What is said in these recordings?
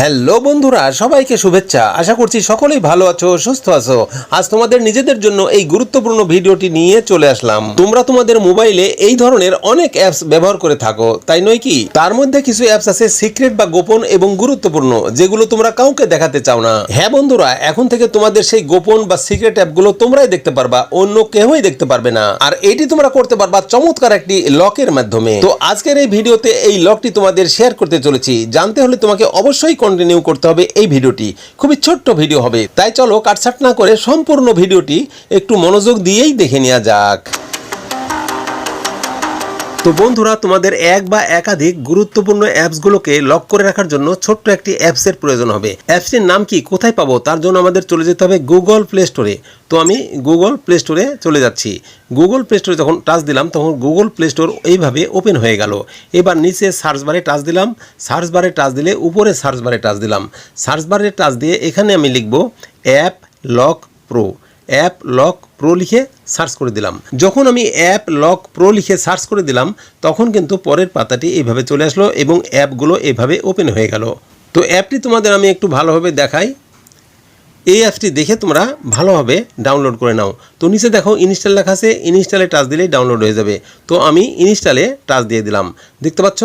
Hello বন্ধুরা, সবাইকে শুভেচ্ছা। আশা করছি সকলেই ভালো আছো, সুস্থ আছো। আজ তোমাদের নিজেদের জন্য এই গুরুত্বপূর্ণ ভিডিওটি নিয়ে চলে আসলাম। তোমরা তোমাদের মোবাইলে এই ধরনের অনেক অ্যাপস ব্যবহার করে থাকো, তাই নয় কি? তার মধ্যে কিছু অ্যাপস আছে সিক্রেট বা গোপন এবং গুরুত্বপূর্ণ, যেগুলো তোমরা কাউকে দেখাতে চাও না। হ্যাঁ বন্ধুরা, এখন থেকে তোমাদের সেই গোপন বা সিক্রেট অ্যাপগুলো তোমরাই দেখতে পারবা, অন্য কেউই দেখতে পারবে না। আর এটি তোমরা করতে পারবা চমৎকার একটি লকের মাধ্যমে। তো আজকের এই ভিডিওতে এই লকটি তোমাদের শেয়ার করতে চলেছি। জানতে হলে তোমাকে অবশ্যই কন্টিনিউ করতে হবে এই ভিডিওটি। খুবই ছোট্ট ভিডিও হবে। তাই চলো কাটছাট না করে সম্পূর্ণ ভিডিওটি একটু মনোযোগ দিয়েই দেখে নেওয়া যাক। তো বন্ধুরা, তোমাদের এক বা একাধিক গুরুত্বপূর্ণ অ্যাপসগুলোকে লক করে রাখার জন্য ছোট্ট একটি অ্যাপসের প্রয়োজন হবে। অ্যাপসটির নাম কি, কোথায় পাবো, তার জন্য আমাদের চলে যেতে হবে গুগল প্লে স্টোরে তো আমি গুগল প্লে স্টোরে চলে যাচ্ছি। গুগল প্লে স্টোরে যখন টাচ দিলাম, তখন গুগল প্লে স্টোর এইভাবে ওপেন হয়ে গেল। এবার নিচে সার্চ বারে টাচ দিলাম। সার্চ বারে টাচ দিলে উপরে সার্চ বারে টাচ দিলাম। সার্চ বারে টাচ দিয়ে এখানে আমি লিখব app lock pro app lock pro লিখে সার্চ করে দিলাম। যখন আমি অ্যাপ লক প্রো লিখে সার্চ করে দিলাম, তখন কিন্তু পরের পাতাটি এইভাবে চলে আসলো এবং অ্যাপগুলো এভাবে ওপেন হয়ে গেল। তো অ্যাপটি তোমাদের আমি একটু ভালোভাবে দেখাই। এই অ্যাপটি দেখে তোমরা ভালোভাবে ডাউনলোড করে নাও। তো নিচে দেখো ইনস্টল লেখা আছে ইনস্টলে টাচ দিলেই ডাউনলোড হয়ে যাবে। তো আমি ইনস্টলে টাচ দিয়ে দিলাম। দেখতে পাচ্ছ?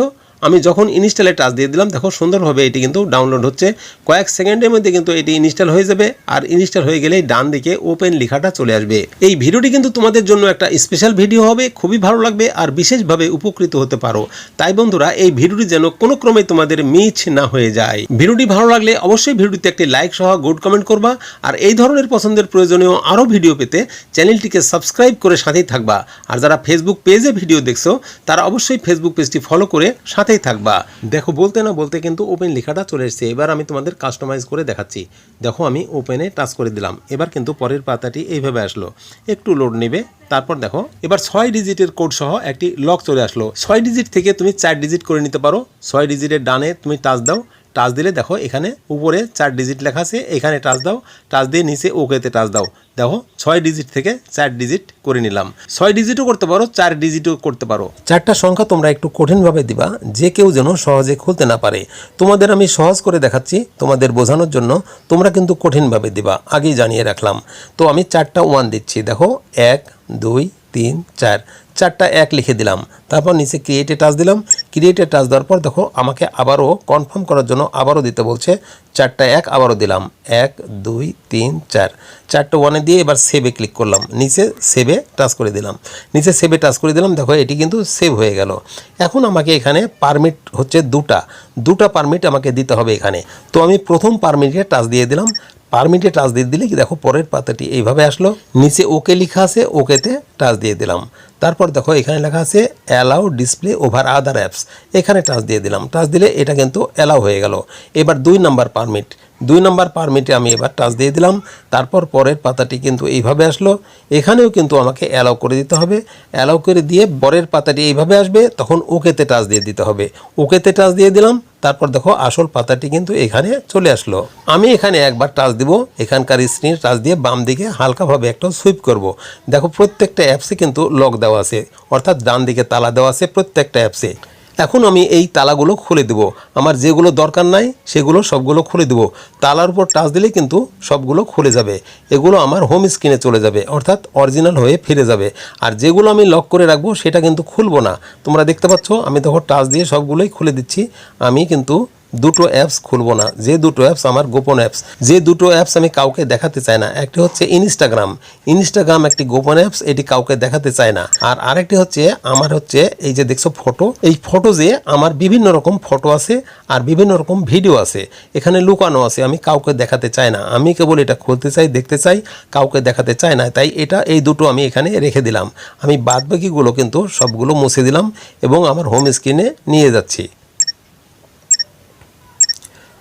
আমি যখন ইনস্টলে টাচ দিয়ে দিলাম, দেখো সুন্দরভাবে এটি কিন্তু ডাউনলোড হচ্ছে। কয়েক সেকেন্ডের মধ্যে কিন্তু এটি ইনস্টল হয়ে যাবে আর ইনস্টল হয়ে গেলেই ডান দিকে ওপেন লেখাটা চলে আসবে। এই ভিডিওটি কিন্তু তোমাদের জন্য একটা স্পেশাল ভিডিও হবে, খুবই ভালো লাগবে আর বিশেষভাবে উপকৃত হতে পারো। তাই বন্ধুরা, এই ভিডিওটি যেন কোনো ক্রমে তোমাদের মিছ না হয়ে যায়। ভিডিওটি ভালো লাগলে অবশ্যই ভিডিওতে একটি লাইক সহ গুড কমেন্ট করবা আর এই ধরনের পছন্দের প্রয়োজনীয় আরও ভিডিও পেতে চ্যানেলটিকে সাবস্ক্রাইব করে সাথেই থাকবা। আর যারা ফেসবুক পেজে ভিডিও দেখছ, তারা অবশ্যই ফেসবুক পেজটি ফলো করে সাথেই থাকবা। দেখো, বলতে না বলতে কিন্তু ওপেন লেখাটা চলে এসছে। এবার আমি তোমাদের কাস্টমাইজ করে দেখাচ্ছি। দেখো, আমি ওপেনে টাচ করে দিলাম। এবার কিন্তু পরের পাতাটি এইভাবে আসলো। একটু লোড নেবে, তারপর দেখো, এবার ছয় ডিজিটের কোড সহ একটি লক চলে আসলো। ছয় ডিজিট থেকে তুমি চার ডিজিট করে নিতে পারো। ছয় ডিজিটের ডানে তুমি টাচ দাও। টাচ দিলে দেখো এখানে উপরে চার ডিজিট লেখা আছে, এখানে টাচ দাও, টাচ দিয়ে নিচে ওকেতে টাচ দাও। দেখো, ছয় ডিজিট থেকে চার ডিজিট করে নিলাম। ছয় ডিজিটও করতে পারো, চার ডিজিটও করতে পারো। চারটা সংখ্যা তোমরা একটু কঠিনভাবে দিবা, যে কেউ যেন সহজে খুলতে না পারে। তোমাদের আমি সহজ করে দেখাচ্ছি, তোমাদের বোঝানোর জন্য তোমরা কিন্তু কঠিনভাবে দিবা, আগেই জানিয়ে রাখলাম। তো আমি চারটা ওয়ান দিচ্ছি, দেখো, এক, দুই, তিন, চার। চারটা এক লিখে দিলাম। তারপর নিচে ক্রিয়েটে টাচ দিলাম। ক্রিয়েটে টাচ দেওয়ার পর দেখো আমাকে আবারও কনফার্ম করার জন্য আবারও দিতে বলছে, চারটা এক আবারও দিলাম। এক, দুই, তিন, চার। চারটা ওয়ানে দিয়ে এবার সেভে ক্লিক করলাম। নিচে সেভে টাচ করে দিলাম। নিচে সেভে টাচ করে দিলাম। দেখো এটি কিন্তু সেভ হয়ে গেল। এখন আমাকে এখানে পারমিট হচ্ছে দুটা। দুটা পারমিট আমাকে দিতে হবে এখানে। তো আমি প্রথম পারমিটে টাচ দিয়ে দিলাম। পারমিটে টাচ দিয়ে দিলে কি দেখো পরের পাতাটি এইভাবে আসলো। নিচে ওকে লেখা আছে। ওকেতে টাচ দিয়ে দিলাম। তারপর দেখো, এখানে লেখা আছে allow display over other apps এখানে টাচ দিয়ে দিলাম। টাচ দিলে এটা কিন্তু অ্যালাউ হয়ে গেল। এবার দুই নাম্বার পারমিট দুই নম্বর পারমিটে আমি এবার টাচ দিয়ে দিলাম। তারপর পরের পাতাটি কিন্তু এইভাবে আসলো। এখানেও কিন্তু আমাকে অ্যালাউ করে দিতে হবে। অ্যালাউ করে দিয়ে পরের পাতাটি এইভাবে আসবে, তখন ওকেতে টাচ দিয়ে দিতে হবে। ওকেতে টাচ দিয়ে দিলাম। তারপর দেখো আসল পাতাটি কিন্তু এখানে চলে আসলো। আমি এখানে একবার টাচ দিব। এখানকার স্ক্রিনে টাচ দিয়ে বাম দিকে হালকাভাবে একটা সুইপ করব। দেখো প্রত্যেকটা অ্যাপসে কিন্তু লক দেওয়া আছে। অর্থাৎ ডান দিকে তালা দেওয়া আছে প্রত্যেকটা অ্যাপসে এখন আমি এই তালাগুলো খুলে দেব। আমার যেগুলো দরকার নাই, সেগুলো সবগুলো খুলে দেব। তালার উপর টাচ দিলে কিন্তু সবগুলো খুলে যাবে। এগুলো আমার হোম স্ক্রিনে চলে যাবে, অর্থাৎ অরিজিনাল হয়ে ফিরে যাবে। আর যেগুলো আমি লক করে রাখব, সেটা কিন্তু খুলবো না। তোমরা দেখতে পাচ্ছ, আমি তখন টাচ দিয়ে সবগুলোই খুলে দিচ্ছি। আমি কিন্তু দুটো অ্যাপস খুলবো না। যে দুটো অ্যাপস আমার গোপন অ্যাপস যে দুটো অ্যাপস আমি কাউকে দেখাতে চাই না, একটি হচ্ছে ইনস্টাগ্রাম ইনস্টাগ্রাম একটি গোপন অ্যাপস এটি কাউকে দেখাতে চায় না। আর আরেকটি হচ্ছে, আমার হচ্ছে এই যে দেখছ ফটো এই ফটো যে আমার বিভিন্ন রকম ফটো আছে আর বিভিন্ন রকম ভিডিও আছে, এখানে লুকানো আছে, আমি কাউকে দেখাতে চাই না। আমি কেবল এটা খুলতে চাই, দেখতে চাই, কাউকে দেখাতে চাই না। তাই এটা, এই দুটো আমি এখানে রেখে দিলাম। আমি বাদবাকিগুলো কিন্তু সবগুলো মুছে দিলাম এবং আমার হোম স্ক্রিনে নিয়ে যাচ্ছি।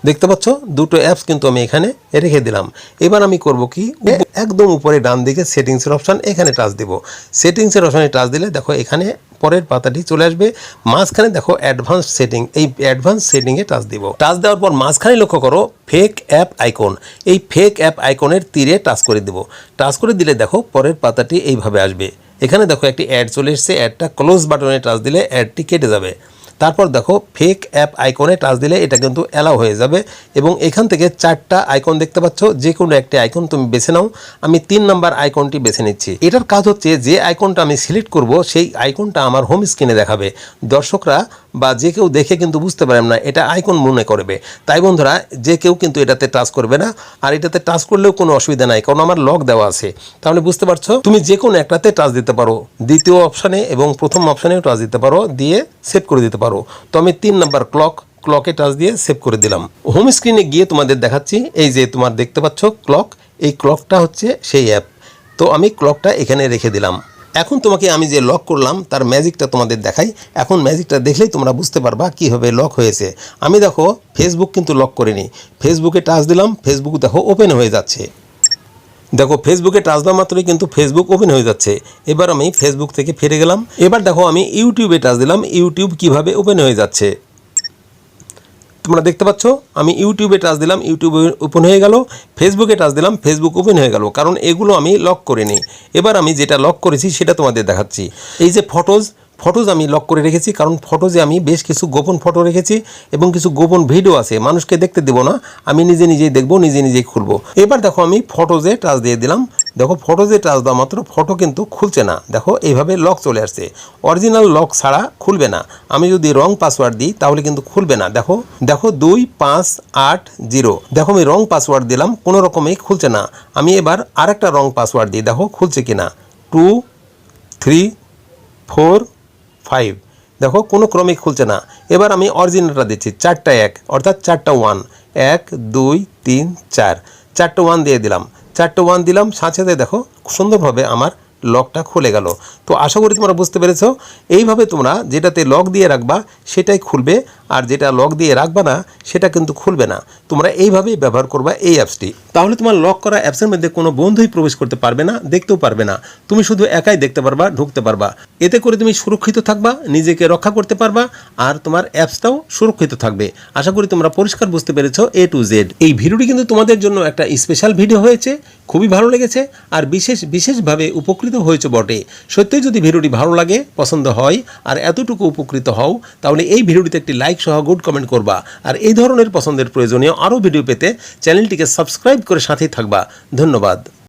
দেখতে পাচ্ছ? দুটো অ্যাপস কিন্তু আমি এখানে রেখে দিলাম। এবার আমি করব কি? একদম উপরে ডান দিকে সেটিংসের অপশান এখানে টাচ দেব। সেটিংসের অপশানে টাচ দিলে দেখো এখানে পরের পাতাটি চলে আসবে। মাঝখানে দেখো অ্যাডভান্স সেটিং এই অ্যাডভান্স সেটিংয়ে টাচ দিব। টাচ দেওয়ার পর মাঝখানে লক্ষ্য করো ফেক অ্যাপ আইকন এই ফেক অ্যাপ আইকনের তীরে টাচ করে দিব। টাচ করে দিলে দেখো পরের পাতাটি এইভাবে আসবে। এখানে দেখো একটি অ্যাড চলে এসছে অ্যাডটা ক্লোজ বাটনে টাচ দিলে অ্যাডটি কেটে যাবে। তারপর দেখো ফেক অ্যাপ আইকনে টাচ দিলে এটা কিন্তু অ্যালাউ হয়ে যাবে এবং এখান থেকে চারটা আইকন দেখতে পাচ্ছ। যে কোনো একটি আইকন তুমি বেছে নাও। আমি তিন নাম্বার আইকনটি বেছে নিচ্ছি। এটার কাজ হচ্ছে যে আইকনটা আমি সিলেক্ট করব, সেই আইকনটা আমার হোম স্ক্রিনে দেখাবে। দর্শকরা বা যে কেউ দেখে কিন্তু বুঝতে পারেন না, এটা আইকন মনে করবে। তাই বন্ধুরা, যে কেউ কিন্তু এটাতে টাচ করবে না, আর এটাতে টাচ করলেও কোনো অসুবিধা নাই, কারণ আমার লক দেওয়া আছে। তাহলে বুঝতে পারছ? তুমি যে কোনো একটাতে টাচ দিতে পারো। দ্বিতীয় অপশানে এবং প্রথম অপশানেও টাচ দিতে পারো, দিয়ে সেভ করে দিতে পারো। তো আমি তিন নাম্বার ক্লক, ক্লকে টাচ দিয়ে সেভ করে দিলাম। হোম স্ক্রিনে গিয়ে তোমাদের দেখাচ্ছি, এই যে তোমার দেখতে পাচ্ছ ক্লক, এই ক্লকটা হচ্ছে সেই অ্যাপ। তো আমি ক্লকটা এখানে রেখে দিলাম। এখন তোমাকে আমি যে লক করলাম, তার ম্যাজিকটা তোমাদের দেখাই। এখন ম্যাজিকটা দেখলেই তোমরা বুঝতে পারবা কীভাবে লক হয়েছে। আমি দেখো ফেসবুক কিন্তু লক করিনি। ফেসবুকে টাচ দিলাম ফেসবুক দেখো ওপেন হয়ে যাচ্ছে। দেখো ফেসবুকে টাচ দেওয়া মাত্রই কিন্তু ফেসবুক ওপেন হয়ে যাচ্ছে। এবার আমি ফেসবুক থেকে ফিরে গেলাম। এবার দেখো, আমি ইউটিউবে টাচ দিলাম। ইউটিউব কীভাবে ওপেন হয়ে যাচ্ছে। তোমরা দেখতে পাচ্ছ, আমি ইউটিউবে টাচ দিলাম, ইউটিউবে ওপেন হয়ে গেল, ফেসবুকে টাচ দিলাম, ফেসবুক ওপেন হয়ে গেল, কারণ এগুলো আমি লক করে নিই এবার আমি যেটা লক করেছি সেটা তোমাদের দেখাচ্ছি। এই যে ফটোজ ফটোজ আমি লক করে রেখেছি, কারণ ফটোজে আমি বেশ কিছু গোপন ফটো রেখেছি এবং কিছু গোপন ভিডিও আছে, মানুষকে দেখতে দেবো না, আমি নিজে নিজেই দেখব, নিজে নিজেই খুলবো। এবার দেখো আমি ফটোজে টাচ দিয়ে দিলাম। দেখো ফটোজে টাচ দেওয়া মাত্র ফটো কিন্তু খুলছে না। দেখো এইভাবে লক চলে আসছে। অরিজিনাল লক ছাড়া খুলবে না। আমি যদি রং পাসওয়ার্ড দিই, তাহলে কিন্তু খুলবে না। দেখো দেখো দুই, পাঁচ, আট জিরো দেখো আমি রং পাসওয়ার্ড দিলাম, কোনো রকমেই খুলছে না। আমি এবার আরেকটা রং পাসওয়ার্ড দিই। দেখো খুলছে কিনা। টু থ্রি ফোর ফাইভ দেখো, কোনো ক্রমিক খুলছে না। এবার আমি অরিজিনালটা দিচ্ছি, চারটা এক, অর্থাৎ চারটা ওয়ান এক, দুই, তিন, চার। চারটে ওয়ান দিয়ে দিলাম। চারটে ওয়ান দিলাম, সাথে সাথে দেখো সুন্দরভাবে আমার লকটা খুলে গেল। তো আশা করি তোমরা বুঝতে পেরেছ, এইভাবে তোমরা যেটাতে লক দিয়ে রাখবা, সেটাই খুলবে আর যেটা লক দিয়ে রাখবা না, সেটা কিন্তু খুলবে না। তোমরা এইভাবেই ব্যবহার করবা এই অ্যাপসটি। তাহলে তোমার লক করা অ্যাপসের মধ্যে কোনো বন্ধুই প্রবেশ করতে পারবে না, দেখতেও পারবে না। তুমি শুধু একাই দেখতে পারবা, ঢুকতে পারবা। এতে করে তুমি সুরক্ষিত থাকবা, নিজেকে রক্ষা করতে পারবা, আর তোমার অ্যাপসটাও সুরক্ষিত থাকবে। আশা করি তোমরা পরিষ্কার বুঝতে পেরেছ এ টু জেড এই ভিডিওটি কিন্তু তোমাদের জন্য একটা স্পেশাল ভিডিও হয়েছে, খুবই ভালো লেগেছে, আর বিশেষ, বিশেষভাবে উপকৃত হয়েছে বটে। সত্যি যদি ভিডিওটি ভালো লাগে, পছন্দ হয়, আর এতটুকু উপকৃত হও, তাহলে এই ভিডিওটিতে একটি লাইক সহ গুড কমেন্ট করবা। আর এই ধরনের পছন্দের প্রয়োজনীয় আরও ভিডিও পেতে চ্যানেলটিকে সাবস্ক্রাইব করে সাথেই থাকবা। ধন্যবাদ।